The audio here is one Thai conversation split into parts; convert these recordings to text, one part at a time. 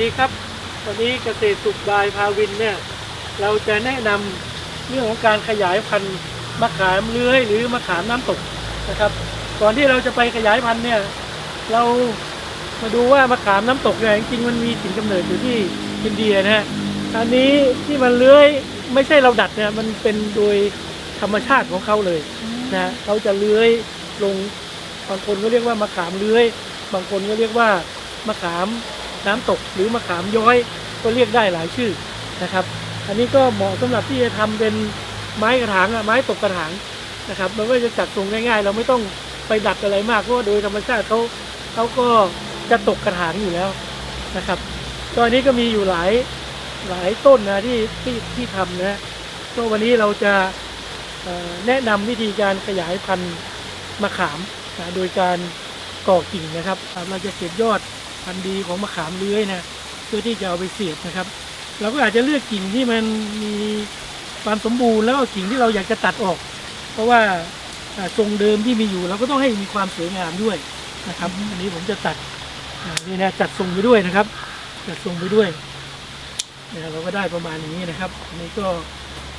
ดีครับ วันนี้เกษตรสุขบายพาวินเนี่ยเราจะแนะนำเรื่องของการขยายพันธุ์มะขามเลื้อยหรือมะขามน้ำตกนะครับ ก่อนที่เราจะไปขยายพันธุ์เนี่ยเรามาดูว่ามะขามน้ำตกเนี่ยจริงมันมีถิ่นกำเนิดอยู่ที่อินเดียนะฮะอันนี้ที่มันเลื้อยไม่ใช่เราดัดเนี่ยมันเป็นโดยธรรมชาติของเขาเลยนะเขาจะเลื้อยลงบางคนก็เรียกว่ามะขามเลื้อย บางคนก็เรียกว่ามะขาม น้ำตกหรือมะขามย้อยก็เรียกได้หลายชื่อนะครับ อันนี้ก็เหมาะสำหรับที่จะทำเป็นไม้กระถางอะไม้ตกกระถางนะครับมันก็จะจัดทรงง่ายๆ เราไม่ต้องไปดัดอะไรมากเพราะว่าโดยธรรมชาติเขาเขาก็จะตกกระถางอยู่แล้วนะครับตอนนี้ก็มีอยู่หลายหลายต้นนะที่ที่ที่ทำนะก็วันนี้เราจะแนะนำวิธีการขยายพันธุ์มะขามนะโดยการก่อกิ่งนะครับ เราจะเก็บยอด พันธุ์ดีของมะขามเลื้อยนะเพื่อที่จะเอาไปเสียบนะครับ เราก็อาจจะเลือกกิ่งที่มันมีความสมบูรณ์แล้วก็กิ่งที่เราอยากจะตัดออก เพราะว่าอ่าทรงเดิมที่มีอยู่ เราก็ต้องให้มีความสวยงามด้วยนะครับอันนี้ผมจะตัดอ่านี่นะจัดทรงไปด้วยนะครับ จัดทรงไปด้วยเนี่ยเราก็ได้ประมาณอย่างนี้นะครับอันนี้ก็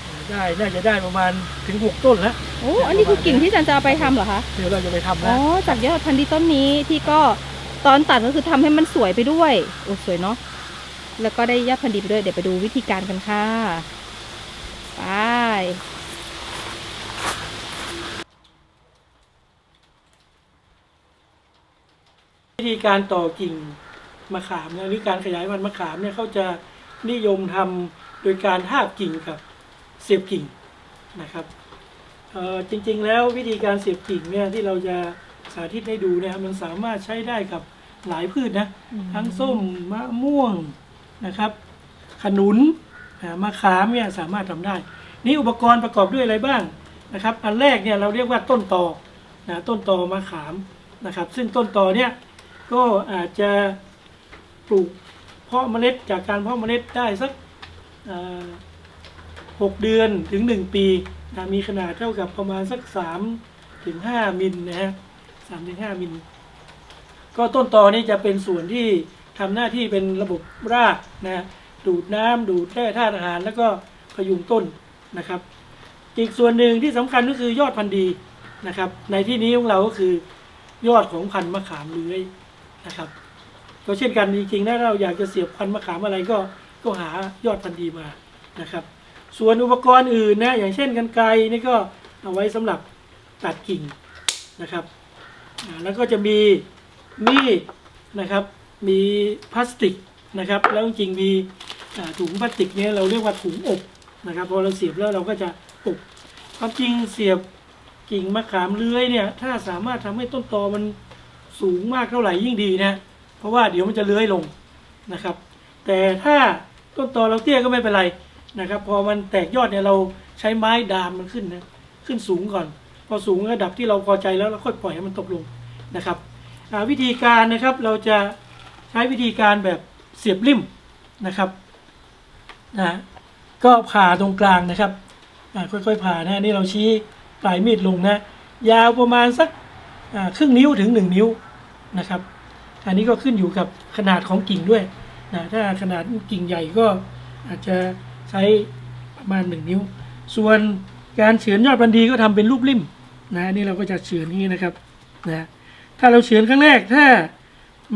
อ่าได้น่าจะได้ประมาณถึงหกต้นแล้วโอ้อันนี้คือกิ่งที่อาจันจะเอาไปทำเหรอคะเดี๋ยวเราจะไปทำอ๋นะอจากยอดพันธุ์ดีต้นนี้ที่ก็ ตอนตัดก็คือทำให้มันสวยไปด้วยโอ้สวยเนาะแล้วก็ได้ยอดพันธุ์ดีไปด้วยเดี๋ยวไปดูวิธีการกันค่ะไปวิธีการต่อกิ่งมะขามเนี่ยหรือการขยายพันธุ์มะขามเนี่ยเขาจะนิยมทำโดยการทาบกิ่งกับเสียบกิ่งนะครับเออจริงๆแล้ววิธีการเสียบกิ่งเนี่ยที่เราจะสาธิตให้ดูเนี่ยมันสามารถใช้ได้กับ หลายพืชนะ ทั้งส้มมะม่วงนะครับ ขนุนอ่ามะขามเนี่ยสามารถทำได้ นี่อุปกรณ์ประกอบด้วยอะไรบ้างนะครับ อันแรกเนี่ยเราเรียกว่าต้นตอนะต้นตอมะขามนะครับ ซึ่งต้นตอเนี่ยก็อาจจะปลูกเพาะเมล็ดจากการเพาะเมล็ดได้สักอ่าหกเดือนถึงหนึ่งปีนะมีขนาดเท่ากับประมาณสักสามถึงห้ามิลนะฮะสามถึงห้ามิล ก็ต้นตอนี่จะเป็นส่วนที่ทำหน้าที่เป็นระบบรากนะดูดน้ำดูดแร่ธาตุอาหาร แล้วก็พยุงต้นนะครับ อีกส่วนหนึ่งที่สำคัญก็คือยอดพันธุ์ดีนะครับ ในที่นี้ของเราก็คือยอดของพันธุ์มะขามเลื้อยนะครับก็เช่นกันจริงๆถ้าเราอยากจะเสียบพันธุ์มะขามอะไรก็ก็หายอดพันธุ์ดีมานะครับ ส่วนอุปกรณ์อื่นนะอย่างเช่นกันไกรนี่ก็เอาไว้สำหรับตัดกิ่งนะครับแล้วก็จะมี มีดนะครับ มีพลาสติกนะครับ แล้วจริงมีถุงพลาสติกเนี่ยเราเรียกว่าถุงอบนะครับพอเราเสียบแล้วเราก็จะอบความจริงเสียบกิ่งมะขามเลื้อยเนี่ยถ้าสามารถทำให้ต้นตอมันสูงมากเท่าไหร่ยิ่งดีนะ เพราะว่าเดี๋ยวมันจะเลื้อยลงนะครับ แต่ถ้าต้นตอเราเตี้ยก็ไม่เป็นไรนะครับ พอมันแตกยอดเนี่ยเราใช้ไม้ดามมันขึ้นนะขึ้นสูงก่อน พอสูงระดับที่เราพอใจแล้วเราค่อยปล่อยให้มันตกลงนะครับ วิธีการนะครับเราจะใช้วิธีการแบบเสียบริ่มนะครับนะก็ผ่าตรงกลางนะครับค่อยๆผ่านะนี่เราชี้ปลายมีดลงนะ ยาวประมาณสักครึ่งนิ้วถึงหนึ่งนิ้วนะครับ อันนี้ก็ขึ้นอยู่กับขนาดของกิ่งด้วยนะถ้าขนาดกิ่งใหญ่ก็อาจจะใช้ประมาณหนึ่งนิ้ว ส่วนการเฉือนยอดบันดีก็ทำเป็นรูปริ่มนะนี่เราก็จะเฉือนอย่างนี้นะครับนะ ถ้าเราเฉือนครั้งแรกถ้า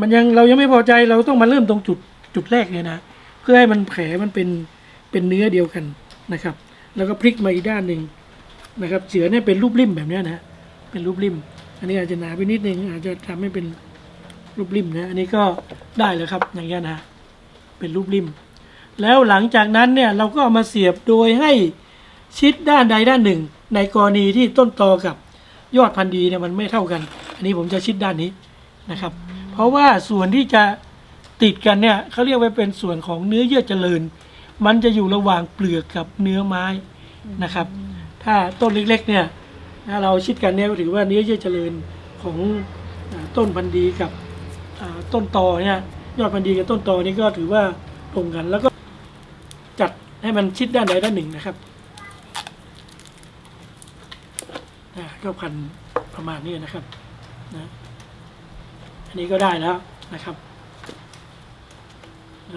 มันยังเรายังไม่พอใจเราต้องมาเริ่มตรงจุดจุดแรกเนี่ยนะ เพื่อให้มันแผลมันเป็นเป็นเนื้อเดียวกันนะครับ แล้วก็พลิกมาอีกด้านหนึ่งนะครับเฉือนให้เป็นรูปริมแบบนี้นะเป็นรูปริม อันนี้อาจจะหนาไปนิดนึงอาจจะทำให้เป็นรูปริมนะอันนี้ก็ได้แล้วครับอย่างเงี้ยนะเป็นรูปริม แล้วหลังจากนั้นเนี่ยเราก็เอามาเสียบโดยให้ชิดด้านใดด้านหนึ่ง ในกรณีที่ต้นตอกับ ยอดพันธุ์ดีเนี่ยมันไม่เท่ากัน อันนี้ผมจะชิดด้านนี้นะครับ เพราะว่าส่วนที่จะติดกันเนี่ยเขาเรียกว่าเป็นส่วนของเนื้อเยื่อเจริญ มันจะอยู่ระหว่างเปลือกกับเนื้อไม้นะครับ ถ้าต้นเล็กๆเนี่ยถ้าเราชิดกันเนี่ยก็ถือว่าเนื้อเยื่อเจริญของต้นพันธุ์ดีกับต้นตอเนี่ยยอดพันธุ์ดีกับต้นตอนี่ก็ถือว่าตรงกันแล้วก็จัดให้มันชิดด้านใดด้านหนึ่งนะครับ อ่าก็พันประมาณนี้นะครับนะอันนี้ก็ได้แล้วนะครับ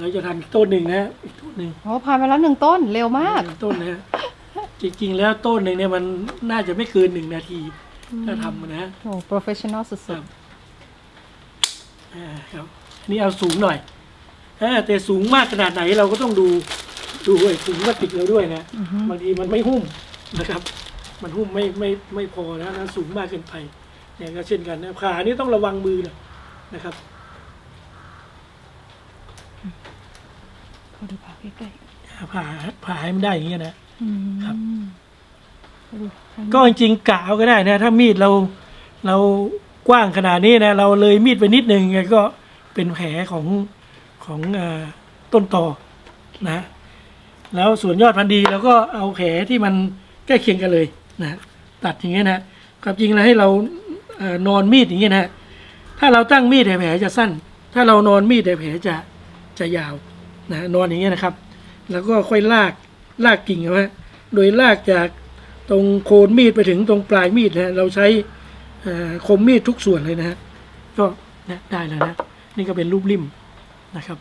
เราจะทำอีกต้นหนึ่งนะอีกต้นหนึ่งโอ้ผ่านไปแล้วหนึ่งต้นเร็วมาก ต้นนะฮะจริงๆแล้วต้นหนึ่งเนี่ยมันน่าจะไม่เกินหนึ่งนาทีถ้าทำนะฮะโอ้ professional สุครัดบอ่าครับอันนี่เอาสูงหน่อยอ่าแต่สูงมากขนาดไหนเราก็ต้องดูดูไอ้ถุงพลาสติกเราด้วยนะๆอือฮึบางทีมันไม่หุ้มนะครับ มันหุ้มไม่ไม่ไม่พอนะนะสูงมากเกินไปเนี่ยก็เช่นกันนะขานี่ต้องระวังมือหน่อยนะครับขอดูผ่าใกล้ผ่าผ่าให้มันได้อย่างเงี้ยนะๆอืมครับขอดูข้างนี้ก็จริงๆกะเอาก็ได้นะ ถ้ามีดเราเรากว้างขนาดนี้นะ เราเลยมีดไปนิดนึงไงก็เป็นแผลของของเออต้นตอนะ แล้วส่วนยอดพันธุ์ดีเราก็เอาแผลที่มันใกล้เคียงกันเลย นะตัดอย่างเงี้ยนะความจริงแล้วให้เรานอนมีดอย่างเงี้ยนะถ้าเราตั้งมีดแผลจะสั้น ถ้าเรานอนมีดแผลจะจะยาวนะนอนอย่างเงี้ยนะครับ แล้วก็ค่อยลากลากกิ่งเอาไว้โดยลากจากตรงโคนมีดไปถึงตรงปลายมีดนะเราใช้คมมีดทุกส่วนเลยนะฮะก็นะได้แล้วนะนี่ก็เป็นรูปริมนะครับ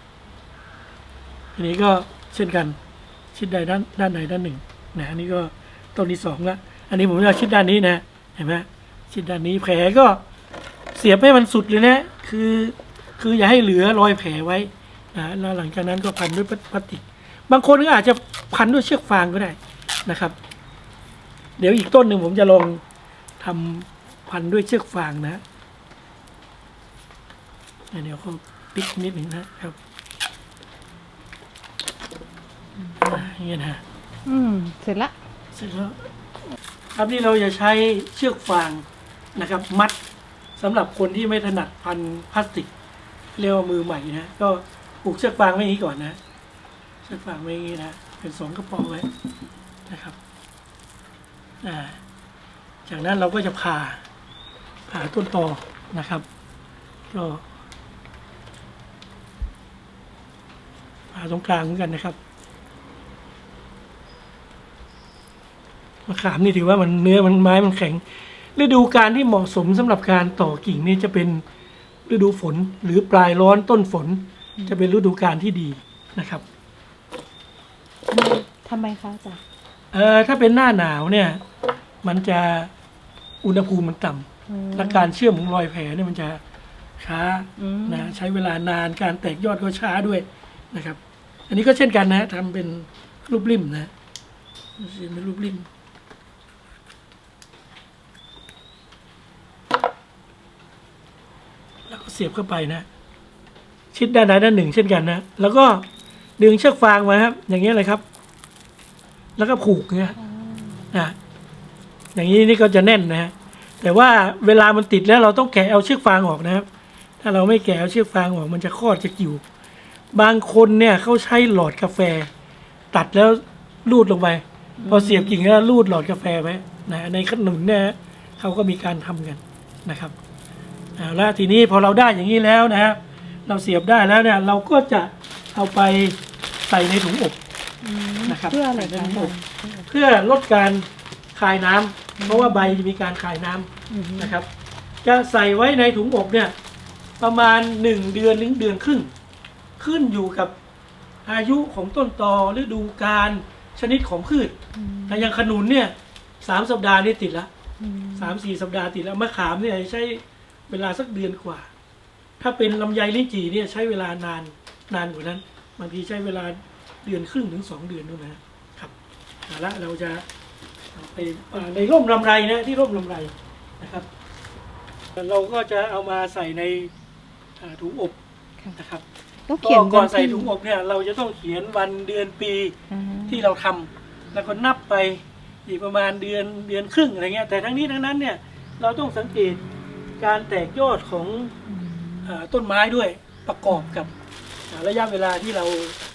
อันนี้ก็เช่นกัน ชิดใดด้านด้านใดด้านหนึ่งนะอันนี้ก็ต้นที่สองละ อันนี้ผมจะชิดด้านนี้นะ เห็นไหมชิดด้านนี้แผลก็เสียบให้มันสุดเลยนะ คือคืออย่าให้เหลือรอยแผลไว้นะแล้วหลังจากนั้นก็พันด้วยพลาสติก บางคนก็อาจจะพันด้วยเชือกฟางก็ได้นะครับ เดี๋ยวอีกต้นหนึ่งผมจะลองทำพันด้วยเชือกฟางนะอะเดี๋ยวเขาปิดนิดหนึ่งนะครับอ่าอย่างเงี้ยนะอืม เสร็จละ เสร็จแล้ว ครับนี่เราจะใช้เชือกฟางนะครับ มัดสำหรับคนที่ไม่ถนัดพันพลาสติก เรียกว่ามือใหม่นะก็ปลูกเชือกฟางไว้อย่างนี้ก่อนนะเชือกฟางไว้อย่างนี้นะเป็นสองกระป๋องไว้นะครับอ่าจากนั้นเราก็จะผ่าผ่าต้นตอนะครับก็ผ่าตรงกลางเหมือนกันนะครับะขามนี่ถือว่ามันเนื้อมันไม้มันแข็ง ฤดูการที่เหมาะสมสำหรับการต่อกิ่งนี่จะเป็นฤดูฝนหรือปลายร้อนต้นฝน จะเป็นฤดูการที่ดีนะครับทำไมคะอาจ๊ะเอ่อถ้าเป็นหน้าหนาวเนี่ย มันจะอุณหภูมิมันต่ำอืมและการเชื่อมของรอยแผลเนี่ยมันจะช้าอืมนะใช้เวลานานการแตกยอดก็ช้าด้วยนะครับ อันนี้ก็เช่นกันนะทำเป็นรูปริมนะเป็นรูปริม แล้วก็เสียบเข้าไปนะ ชิดด้านใดด้านหนึ่งเช่นกันนะ แล้วก็ดึงเชือกฟางมาครับ อย่างเงี้ยเลยครับ แล้วก็ผูกเงี้ยนะอย่างนี้นี่ก็จะแน่นนะฮะแต่ว่าเวลามันติดแล้วเราต้องแกะเอาเชือกฟางออกนะครับ ถ้าเราไม่แกะเอาเชือกฟางออก มันจะคลอดจะกิ่วบางคนเนี่ยเขาใช้หลอดกาแฟ ตัดแล้วลูดลงไป พอเสียบกิ่งแล้วลูดหลอดกาแฟไว้นะในขนุนเนี่ยเขาก็มีการทำกันนะครับ เอาละทีนี้พอเราได้อย่างนี้แล้วนะฮะเราเสียบได้แล้วเนี่ยเราก็จะเอาไปใส่ในถุงอบอืมนะครับเพื่ออะไรใส่คะในถุงอบเพื่อลดการคายน้ำเพราะว่าใบจะมีการคายน้ำอืมนะครับ จะใส่ไว้ในถุงอบเนี่ย ประมาณหนึ่งเดือนถึงเดือนครึ่งขึ้นอยู่กับอายุของต้นตอฤดูกาลชนิดของพืชอืมถ้าอย่างขนุนเนี่ยสามสัปดาห์นี่ติดละอืมสามสี่สัปดาห์ติดแล้วมะขามเนี่ยใช้ เวลาสักเดือนกว่า ถ้าเป็นลำไยลิ้นจี่เนี่ยใช้เวลานานนานกว่านั้น บางทีใช้เวลาเดือนครึ่งถึงสองเดือนนู่นนะครับเอาละเราจะเอาไปอ่าในร่มลำไรนะที่ร่มลำไรนะครับ เราก็จะเอามาใส่ในอ่าถุงอบนะครับต้องก็เขียนก่อนใส่วัที่ถุงอบเนี่ย เราจะต้องเขียนวันเดือนปีอ่าที่เราทำแล้วก็นับไปอีกประมาณเดือนเดือนครึ่งอะไรเงี้ยแต่ทั้งนี้ทั้งนั้นเนี่ยเราต้องสังเกต การแตกยอดของอืมอาต้นไม้ด้วยประกอบกับอ่าระยะเวลาที่เรา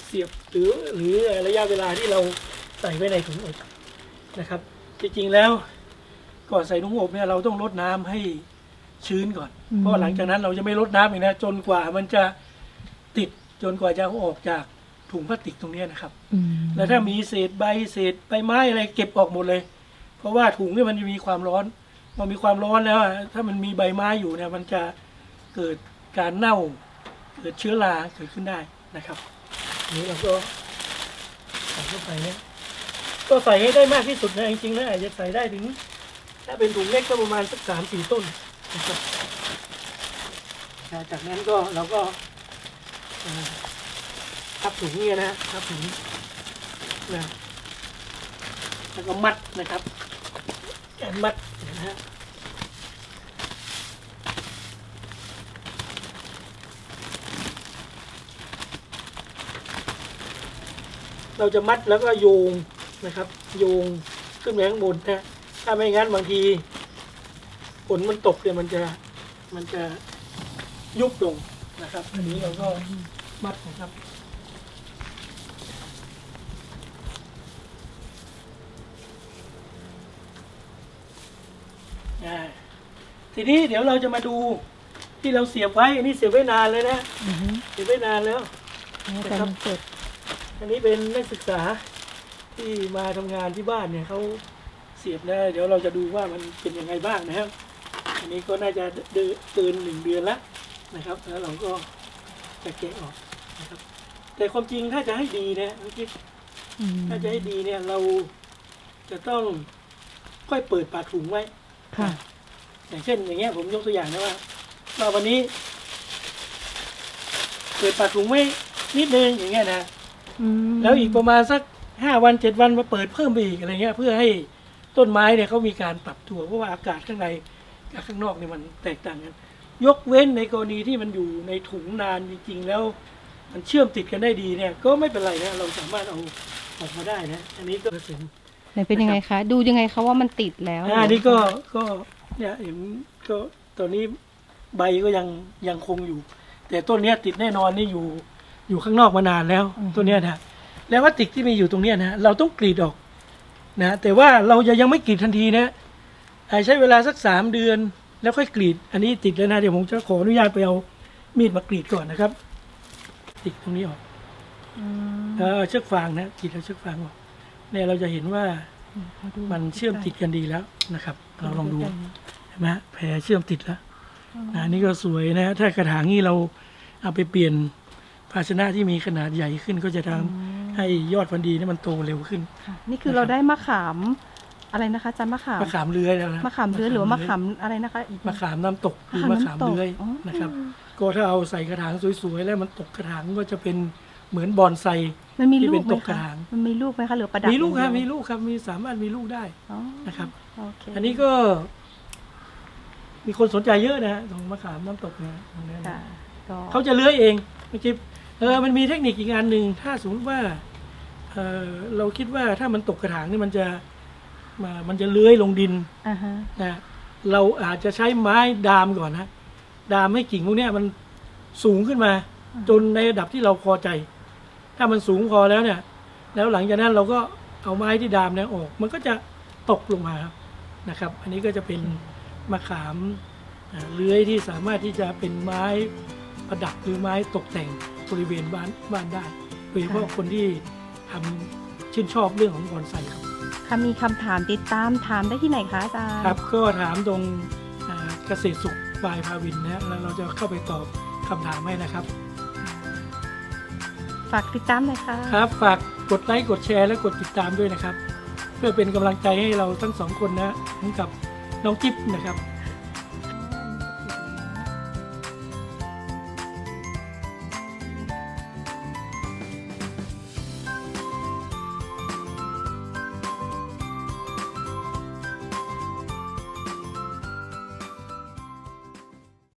เสียบหรือหรือระยะเวลาที่เราใส่ไว้ในถุงอบนะครับ จริงๆแล้วก่อนใส่ถุงอบเนี่ยเราต้องลดน้ำให้ชื้นก่อนเพราะว่าหลังจากนั้นเราจะไม่ลดน้ำอีกนะจนกว่ามันจะติดจนกว่าจะเอาออกจากถุงพลาสติกตรงเนี้ยนะครับ อืมแล้วถ้ามีเศษใบเศษใบไม้อะไรเก็บออกหมดเลย เพราะว่าถุงเนี่ยมันจะมีความร้อน พอมีความร้อนแล้วอะถ้ามันมีใบไม้อยู่เนี่ยมันจะเกิดการเน่าเกิดเชื้อราเกิดขึ้นได้นะครับอันนี้เราก็ใส่เข้าไปเนี่ยก็ใส่ให้ได้มากที่สุดนะจริงๆแล้วอาจจะใส่ได้ถึง ถ้าเป็นถุงเล็กก็ประมาณสักสามสี่ต้นนะครับอ่าจากนั้นก็เราก็อ่าทับถุงเนี่ยนะทับถุงนะแล้วก็มัดนะครับการมัดนะฮะ เราจะมัดแล้วก็โยงนะครับโยงขึ้นไปข้างบนนะถ้าไม่งั้นบางทีฝนมันตกเนี่ยมันจะมันจะยุบลงนะครับอันนี้เราก็มัดนะครับ ทีนี้เดี๋ยวเราจะมาดูที่เราเสียบไว้ อันนี้เสียบไว้นานเลยนะอือฮึเสียบไว้นานแล้วแล้วแต่มันเสร็จอันนี้เป็นนักศึกษาที่มาทำงานที่บ้านเนี่ยเขาเสียบได้ เดี๋ยวเราจะดูว่ามันเป็นยังไงบ้างนะครับ อันนี้ก็น่าจะเดือนเกินหนึ่งเดือนแล้วนะครับ แล้วเราก็จะเกะออกนะครับ แต่ความจริงถ้าจะให้ดีนะน้องกิ๊ฟอืมถ้าจะให้ดีเนี่ยเราจะต้องค่อยเปิดปากถุงไว้ ค่ะ อย่างเช่น อย่างเงี้ยผมยกตัวอย่างนะว่าว่าวันนี้เปิดปากถุงไว้นิดนึงอย่างเงี้ยนะอืมแล้วอีกประมาณสักห้าวันเจ็ดวันมาเปิดเพิ่มไปอีกอะไรเงี้ย เพื่อให้ต้นไม้เนี่ยเขามีการปรับตัวเพราะว่าอากาศข้างในกับข้างนอกเนี่ยมันแตกต่างกัน ยกเว้นในกรณีที่มันอยู่ในถุงนานจริงๆแล้ว มันเชื่อมติดกันได้ดีเนี่ย ก็ไม่เป็นไรนะเราสามารถเอาออกมาได้นะ อันนี้ก็ถึงไห นเป็นยังไงคะ ดูยังไงคะว่ามันติดแล้วอ่านี่ก็ก็เนี่ยเห็นก็ตอนนี้ใบก็ยังยังคงอยู่ แต่ต้นเนี้ยติดแน่นอนนี่อยู่อยู่ข้างนอกมานานแล้วต้นเนี้ยนะแล้วพลาสติกที่มีอยู่ตรงเนี้ยนะเราต้องกรีดออกนะแต่ว่าเราจะยังไม่กรีดทันทีนะอ่าใช้เวลาสักสามเดือน แล้วค่อยกรีด อันนี้ติดแล้วนะเดี๋ยวผมจะขออนุญาตไปเอามีดมากรีดก่อนนะครับ ติดตรงนี้ออกอืมเออเชือกฟางนะกรีดเอาเชือกฟางออก เนี่ยเราจะเห็นว่าขอดูมันเชื่อมติดกันดีแล้วนะครับ เราลองดูกันเห็นไหมแผลเชื่อมติดแล้วนะนี่ก็สวยนะถ้ากระถางนี้เราเอาไปเปลี่ยนภาชนะที่มีขนาดใหญ่ขึ้นก็จะทำให้ยอดพันธุ์ดีนี่มันโตเร็วขึ้นค่ะนี่คือเราได้มะขามอะไรนะคะอาจารย์มะขามมะขามเลื้อยแล้วนะมะขามเลื้อยหรือว่ามะขามอะไรนะคะอีกมะขามน้ำตกหรือมะขามเลื้อยนะครับ ก็ถ้าเอาใส่กระถางสวยๆแล้วมันตกกระถางก็จะเป็นเหมือนบอนไซ มันมีที่ลูเป็กนไหมตกกระคะถางมันมีลูกไหมคะหรือประดับมีลูกครับอย่างเดีมียวลูกครับมีสามารถมีลูกได้อ๋อนะครับโอเคอันนี้ก็ มีคนสนใจเยอะนะฮะตรงมะขามน้ำตกเนะตรงนี้นะค่ะก็เขาจะเลื้อยเองพี่จิ๊บเออมันมีเทคนิคอีกอันหนึ่งถ้าสมมติว่าเออเราคิดว่าถ้ามันตกกระถางนี่มันจะมามันจะเลื้อยลงดินอ่าฮะนะเราอาจจะใช้ไม้ดามก่อนนะดามให้กิ่งพวกเนี้ยมันสูงขึ้นมา จนในระดับที่เราพอใจ ถ้ามันสูงพอแล้วเนี่ย แล้วหลังจากนั้นเราก็เอาไม้ที่ดามเนี่ยออก มันก็จะตกลงมาครับนะครับ อันนี้ก็จะเป็นมะขามอ่าเลื้อยที่สามารถที่จะเป็นไม้ประดับหรือไม้ตกแต่งบริเวณบ้านบ้านได้โดยเฉพาะคนที่ทำชื่นชอบเรื่องของบอนไซครับค่ะมีคำถามติดตามถามได้ที่ไหนคะอาจารย์ครับก็ถามตรงอ่าเกษตรสุขบายพาวินนะฮะแล้วเราจะเข้าไปตอบคำถามให้นะครับ ฝากติดตามหน่อยค่ะ ครับ ฝากกดไลค์กดแชร์และกดติดตามด้วยนะครับ เพื่อเป็นกำลังใจให้เราทั้งสองคนนะทั้งกับน้องจิ๊บนะครับ